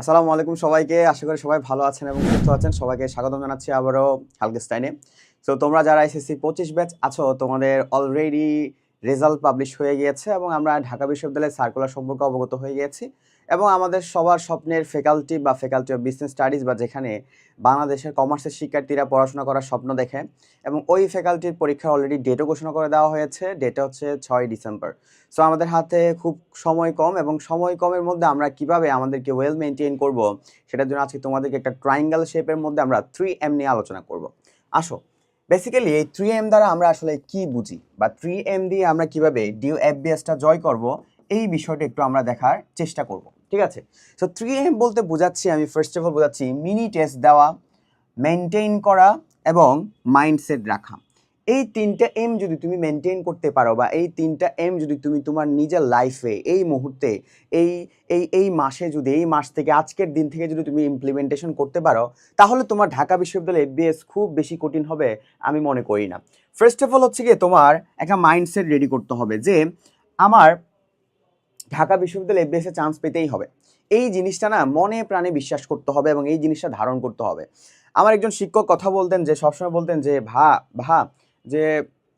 আসসালামু আলাইকুম সবাইকে। আশা করি সবাই ভালো আছেন এবং সুস্থ আছেন। সবাইকে স্বাগতম জানাচ্ছি আবারও হালকেস্টাইনে। সো তোমরা যারা এসএসসি পঁচিশ ব্যাচ আছো, তোমাদের অলরেডি রেজাল্ট পাবলিশ হয়ে গিয়েছে এবং আমরা ঢাকা বিশ্ববিদ্যালয়ের সার্কুলার সম্পর্কে অবগত হয়ে গিয়েছি এবং আমাদের সবার স্বপ্নের ফ্যাকাল্টি বা ফ্যাকাল্টি অফ বিজনেস স্টাডিজ বা যেখানে বাংলাদেশের কমার্সের শিক্ষার্থীরা পড়াশোনা করার স্বপ্ন দেখে এবং ওই ফ্যাকাল্টির পরীক্ষা অলরেডি ডেটও ঘোষণা করে দেওয়া হয়েছে। ডেটটা হচ্ছে ছয় ডিসেম্বর সো আমাদের হাতে খুব সময় কম এবং সময় কমের মধ্যে আমরা কীভাবে আমাদেরকে ওয়েল মেনটেন করব, সেটার জন্য আজকে তোমাদেরকে একটা ট্রায়াঙ্গেল শেপের মধ্যে আমরা থ্রি এম নিয়ে আলোচনা করব। আসো। বেসিক্যালি এই থ্রি এম দ্বারা আমরা আসলে কি বুঝি? বা থ্রি এম দিয়ে আমরা কীভাবে ডিউ এফবিএসটা জয় করব? এই বিষয়টা একটু আমরা দেখার চেষ্টা করব, ঠিক আছে? সো থ্রি এম বলতে বোঝাচ্ছি আমি ফার্স্ট অফ অল বোঝাচ্ছি মিনি টেস্ট দেওয়া মেনটেন করা এবং মাইন্ডসেট রাখা। এই তিনটা এম যদি তুমি মেনটেন করতে পারো বা এই তিনটা এম যদি তুমি তোমার নিজের লাইফে এই মুহূর্তে, এই এই এই মাসে যদি, এই মাস থেকে আজকের দিন থেকে যদি তুমি ইমপ্লিমেন্টেশন করতে পারো, তাহলে তোমার ঢাকা বিশ্ববিদ্যালয়ে এফবিএস খুব বেশি কঠিন হবে আমি মনে করি না। ফার্স্ট অফ অল হচ্ছে গিয়ে তোমার একটা মাইন্ডসেট রেডি করতে হবে যে আমার ঢাকা বিশ্ববিদ্যালয়ে এফবিএসে চান্স পেতেই হবে। এই জিনিসটা না মনে প্রাণে বিশ্বাস করতে হবে এবং এই জিনিসটা ধারণ করতে হবে। আমার একজন শিক্ষক কথা বলতেন যে, সবসময় বলতেন যে, ভা ভা যে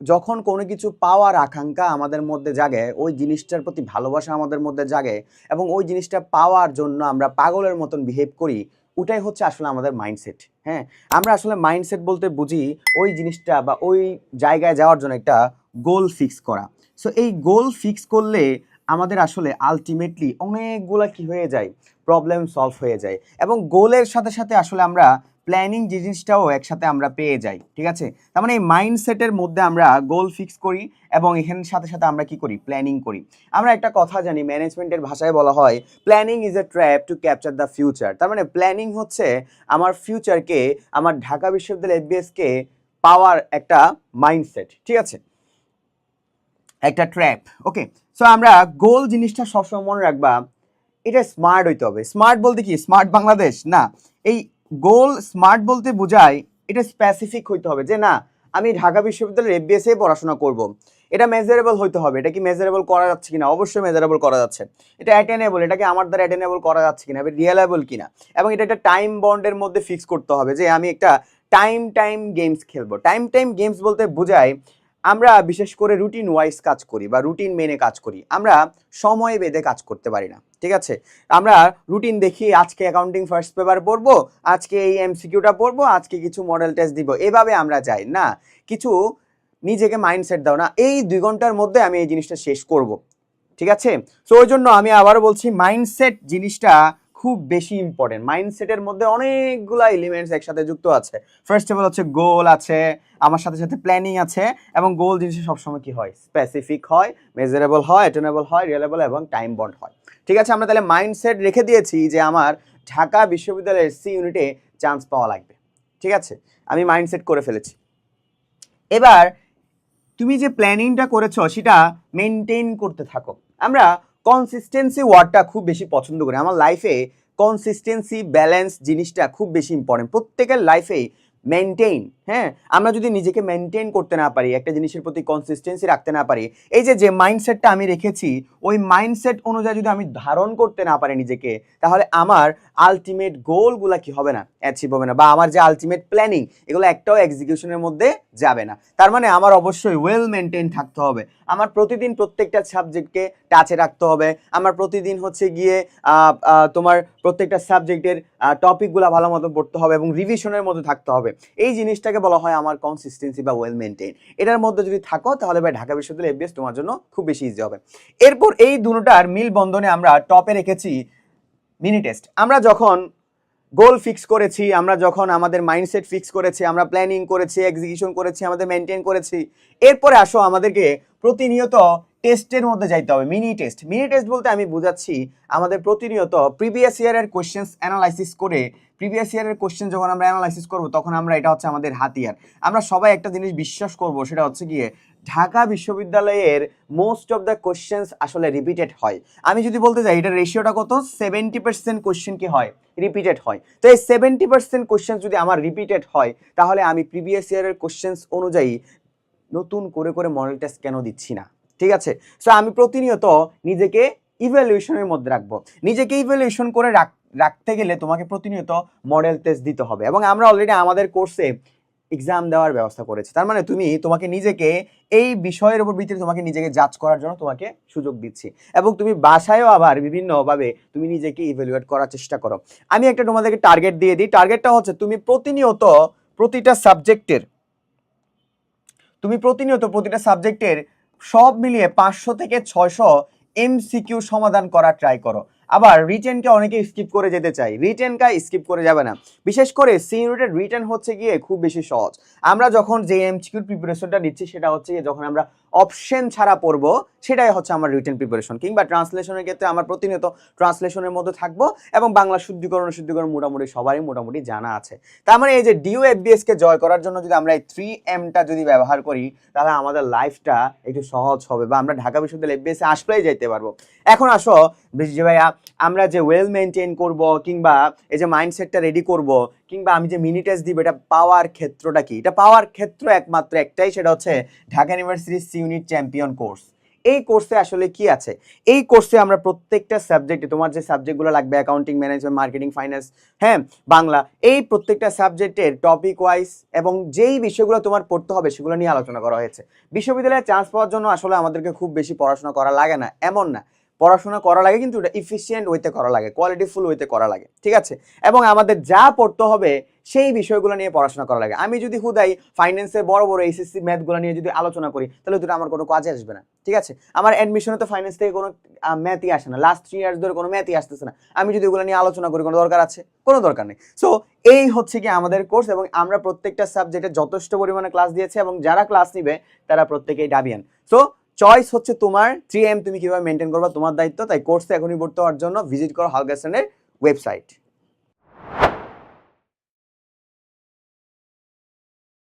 যখন কোনো কিছু পাওয়ার আকাঙ্ক্ষা আমাদের মধ্যে জাগে, ওই জিনিসটার প্রতি ভালোবাসা আমাদের মধ্যে জাগে এবং ওই জিনিসটা পাওয়ার জন্য আমরা পাগলের মতন বিহেভ করি, ওটাই হচ্ছে আসলে আমাদের মাইন্ডসেট হ্যাঁ? আমরা আসলে মাইন্ডসেট বলতে বুঝি ওই জিনিসটা বা ওই জায়গায় যাওয়ার জন্য একটা গোল ফিক্স করা। সো এই গোল ফিক্স করলে আমাদের আসলে আলটিমেটলি অনেকগুলা কি হয়ে যায়? প্রবলেম সলভ হয়ে যায়। এবং গোলের সাথে সাথে আসলে আমরা প্ল্যানিং যে জিনিসটাও একসাথে আমরা পেয়ে যাই, ঠিক আছে? তার মানে এই মাইন্ডসেটের মধ্যে আমরা গোল ফিক্স করি এবং এখানের সাথে সাথে আমরা কি করি? প্ল্যানিং করি। আমরা একটা কথা জানি ম্যানেজমেন্টের ভাষায় বলা হয় planning is a trap to capture the future তার মানে প্ল্যানিং হচ্ছে আমার ফিউচারকে আমার ঢাকা বিশ্ববিদ্যালয় এফবিএসকে পাওয়ার একটা মাইন্ডসেট ঠিক আছে? একটা ট্র্যাপ ওকে সো আমরা গোল জিনিসটা সবসময় মনে রাখবা, এটা স্মার্ট হইতে হবে। স্মার্ট বলতে কি? স্মার্ট বাংলাদেশ? না। এই গোল স্মার্ট বলতে বোঝায় এটা স্পেসিফিক হইতে হবে যে, না, আমি ঢাকা বিশ্ববিদ্যালয়ের এফবিএস পড়াশোনা করব। এটা মেজারেবল হইতে হবে। এটা কি মেজারেবল করা যাচ্ছে কিনা? অবশ্যই মেজারেবল করা যাচ্ছে। এটা অ্যাটেনেবল এটাকে আমার দ্বারা অ্যাটেনেবল করা যাচ্ছে কিনা? এবার রিয়েলাবল কিনা? এবং এটা একটা টাইম বন্ডের মধ্যে ফিক্স করতে হবে যে, আমি একটা টাইম টাইম গেমস খেলব। টাইম টাইম গেমস বলতে বোঝায় আমরা বিশেষ করে রুটিন ওয়াইজ কাজ করি বা রুটিন মেনে কাজ করি, আমরা সময় বেঁধে কাজ করতে পারি না, ঠিক আছে? আমরা রুটিন দেখি, আজকে অ্যাকাউন্টিং ফার্স্ট পেপার পড়ব, আজকে এই এমসিকিউটা পড়ব, আজকে কিছু মডেল টেস্ট দিব, এভাবে আমরা যাই, না? কিছু নিজেকে মাইন্ডসেট দাও না, এই দুই ঘণ্টার মধ্যে আমি এই জিনিসটা শেষ করব, ঠিক আছে? সো ওই জন্য আমি আবারও বলছি মাইন্ডসেট জিনিসটা খুব বেশি ইম্পর্টেন্ট মাইন্ডসেটের মধ্যে অনেকগুলো এলিমেন্টস একসাথে যুক্ত আছে। ফার্স্ট অফ অল হচ্ছে গোল আছে, আমার সাথে সাথে প্ল্যানিং আছে এবং গোল জিনিসটা সবসময় কি হয়? স্পেসিফিক হয় মেজারেবল হয় অ্যাটেনেবল হয় রিয়েলেবল এবং টাইম বন্ড হয়। ঠিক আছে, আমরা তাহলে মাইন্ডসেট রেখে দিয়েছি যে আমার ঢাকা বিশ্ববিদ্যালয়ের সি ইউনিটে চান্স পাওয়া লাগবে। ঠিক আছে? আমি মাইন্ডসেট করে ফেলেছি। এবার, তুমি যে প্ল্যানিংটা করেছ, সেটা মেনটেন করতে থাকো। আমরা কনসিস্টেন্সি ওয়ার্ডটা খুব বেশি পছন্দ করি। আমার লাইফে কনসিস্টেন্সি ব্যালেন্স জিনিসটা খুব বেশি ইম্পর্টেন্ট প্রত্যেকের লাইফে মেনটেন হ্যাঁ? আমরা যদি নিজেকে মেনটেন করতে না পারি, একটা জিনিসের প্রতি কনসিস্টেন্সি রাখতে না পারি, এই যে যে মাইন্ডসেটটা আমি রেখেছি, ওই মাইন্ডসেট অনুযায়ী যদি আমি ধারণ করতে না পারি নিজেকে, তাহলে আমার আলটিমেট গোলগুলো কি হবে না? অ্যাচিভ হবে না, বা আমার যে আলটিমেট প্ল্যানিং এগুলো একটাও এক্সিকিউশনের মধ্যে যাবে না। তার মানে আমার অবশ্যই ওয়েল মেনটেন থাকতে হবে। আমার প্রতিদিন প্রত্যেকটা সাবজেক্টকে টাচে রাখতে হবে। আমার প্রতিদিন হচ্ছে গিয়ে তোমার প্রত্যেকটা সাবজেক্টের টপিকগুলো ভালো মতো পড়তে হবে এবং রিভিশনের মধ্যে থাকতে হবে। এই জিনিসটাকে বলা হয় আমার কনসিস্টেন্সি বা ওয়েল মেনটেন এটার মধ্যে যদি থাকো, তাহলে ভাই ঢাকা বিশ্ববিদ্যালয় এফবিএস তোমার জন্য খুব বেশি ইজি হবে। এরপর এই দুটোটার মিল বন্ধনে আমরা টপে রেখেছি মিনি টেস্ট আমরা যখন গোল ফিক্স করেছি, আমরা যখন আমাদের মাইন্ডসেট ফিক্স করেছি, আমরা প্ল্যানিং করেছি এক্সিকিউশন করেছি, আমাদের মেনটেন করেছি, এরপরে আসো আমাদেরকে প্রতিনিয়ত টেস্টের মধ্যে যাইতে হবে মিনি টেস্ট মিনি টেস্ট বলতে আমি বুঝাচ্ছি, আমাদের প্রতিনিয়ত প্রিভিয়াস ইয়ারের কোয়েশ্চেন্স অ্যানালাইসিস করে প্রিভিয়াস ইয়ারের কোয়েশ্চেন যখন আমরা অ্যানালাইসিস করব, তখন আমরা এটা হচ্ছে আমাদের হাতিয়ার। আমরা সবাই একটা জিনিস বিশ্বাস করব, সেটা হচ্ছে গিয়ে ঢাকা বিশ্ববিদ্যালয়ের মোস্ট অফ দ্য কোয়েশ্চেন্স আসলে রিপিটেড হয়। আমি যদি বলতে চাই, এটার রেশিওটা কত? সেভেন্টি পার্সেন্ট কোয়েশ্চেন কি হয়? রিপিটেড হয়। তো এই সেভেন্টি পার্সেন্ট কোয়েশ্চেন যদি আমার রিপিটেড হয়, তাহলে আমি প্রিভিয়াস ইয়ারের কোয়েশ্চেন্স অনুযায়ী নতুন করে করে মডেল টেস্ট কেন দিচ্ছি না? ঠিক আছে? সো আমি প্রতিনিয়ত নিজেকে ইভ্যালুয়েশনের মধ্যে রাখব। নিজেকে ইভ্যালুয়েশন করে রাখ, রাখতে গেলে তোমাকে প্রতিনিয়ত মডেল টেস্ট দিতে হবে। এবং আমরা অলরেডি আমাদের কোর্সে এক্সাম দেওয়ার ব্যবস্থা করেছে। তার মানে তুমি তোমাকে নিজেকে এই বিষয়ের উপর ভিত্তিতে তোমাকে নিজেকে জাজ করার জন্য তোমাকে সুযোগ দিচ্ছি। এবং তুমি বাসায়ও আবার বিভিন্নভাবে তুমি নিজেকে ইভ্যালুয়েট করার চেষ্টা করো। আমি একটা তোমাদেরকে টার্গেট দিয়ে দিই। টার্গেটটা হচ্ছে তুমি প্রতিনিয়ত প্রতিটা সাবজেক্টের তুমি প্রতিনিয়ত প্রতিটা সাবজেক্টের সব মিলিয়ে পাঁচশো থেকে ছয়শো এমসিকিউ সমাধান করার ট্রাই করো। আবার রিটেনকে অনেকে স্কিপ করে যেতে চাই রিটেনকা স্কিপ করে যাবে না। বিশেষ করে সি ইউনিটের রিটেন হচ্ছে গিয়ে খুব বেশি সহজ। আমরা যখন যে এমসিকিউর প্রিপারেশনটা নিচ্ছি, সেটা হচ্ছে গিয়ে যখন আমরা অপশন ছাড়া পড়ব, সেটাই হচ্ছে আমার রিটেন প্রিপারেশন কিংবা ট্রান্সলেশনের ক্ষেত্রে আমার প্রতিনিয়ত ট্রান্সলেশনের মধ্যে থাকব এবং বাংলা শুদ্ধিকরণ শুদ্ধিকরণ মোটামুটি সবারই মোটামুটি জানা আছে। তার মানে এই যে ডিউ এফবিএস কে জয় করার জন্য যদি আমরা এই থ্রি এমটা যদি ব্যবহার করি, তাহলে আমাদের লাইফটা একটু সহজ হবে বা আমরা ঢাকা বিশ্ববিদ্যালয় এফবিএস আসলেই যাইতে পারব। এখন আসো বেশ ভাইয়া আমরা যে ওয়েল মেনটেন করব কিংবা এই যে মাইন্ডসেটটা রেডি করব কিংবা আমি যে মিনি টেস্ট দিব, এটা পাওয়ার ক্ষেত্রটা কি? এটা পাওয়ার ক্ষেত্র একমাত্র একটাই, সেটা হচ্ছে ঢাকা ইউনিভার্সিটির সি ইউনিট চ্যাম্পিয়ন কোর্স এই কোর্সে আসলে কি আছে? এই কোর্সে আমরা প্রত্যেকটা সাবজেক্টে তোমার যে সাবজেক্টগুলো লাগবে অ্যাকাউন্টিং ম্যানেজমেন্ট মার্কেটিং ফাইন্যান্স হ্যাঁ বাংলা, এই প্রত্যেকটা সাবজেক্টের টপিক ওয়াইজ এবং যেই বিষয়গুলো তোমার পড়তে হবে, সেগুলো নিয়ে আলোচনা করা হয়েছে। বিশ্ববিদ্যালয়ে চান্স পাওয়ার জন্য আসলে আমাদেরকে খুব বেশি পড়াশোনা করা লাগে না, এমন না। পড়াশোনা করা লাগে, কিন্তু এটা ইফিসিয়েন্ট ওয়েতে করা লাগে কোয়ালিটিফুল ওয়েতে করা লাগে, ঠিক আছে? এবং আমাদের যা পড়তে হবে, সেই বিষয়গুলো নিয়ে পড়াশোনা করা লাগে। আমি যদি হুদাই ফাইন্যান্সের বড় বড় এইচএসসি ম্যাথগুলো নিয়ে যদি আলোচনা করি, তাহলে দুটো আমার কোনো কাজে আসবে না, ঠিক আছে? আমার অ্যাডমিশনে তো ফাইন্যান্স থেকে কোনো ম্যাথই আসে না। লাস্ট থ্রি ইয়ার্স ধরে কোনো ম্যাথই আসতেছে না। আমি যদি ওগুলো নিয়ে আলোচনা করি, কোনো দরকার আছে? কোনো দরকার নেই। সো এই হচ্ছে কি আমাদের কোর্স এবং আমরা প্রত্যেকটা সাবজেক্টে যথেষ্ট পরিমাণে ক্লাস দিয়েছি এবং যারা ক্লাস নিবে, তারা প্রত্যেকেই ডাবিয়ান সো চয়েস হচ্ছে তোমার থ্রি এম তুমি কীভাবে মেনটেন করবা, তোমার দায়িত্ব, তাই কোর্সে এখনই ভর্তি হওয়ার জন্য ভিজিট করো হালকা ওয়েবসাইট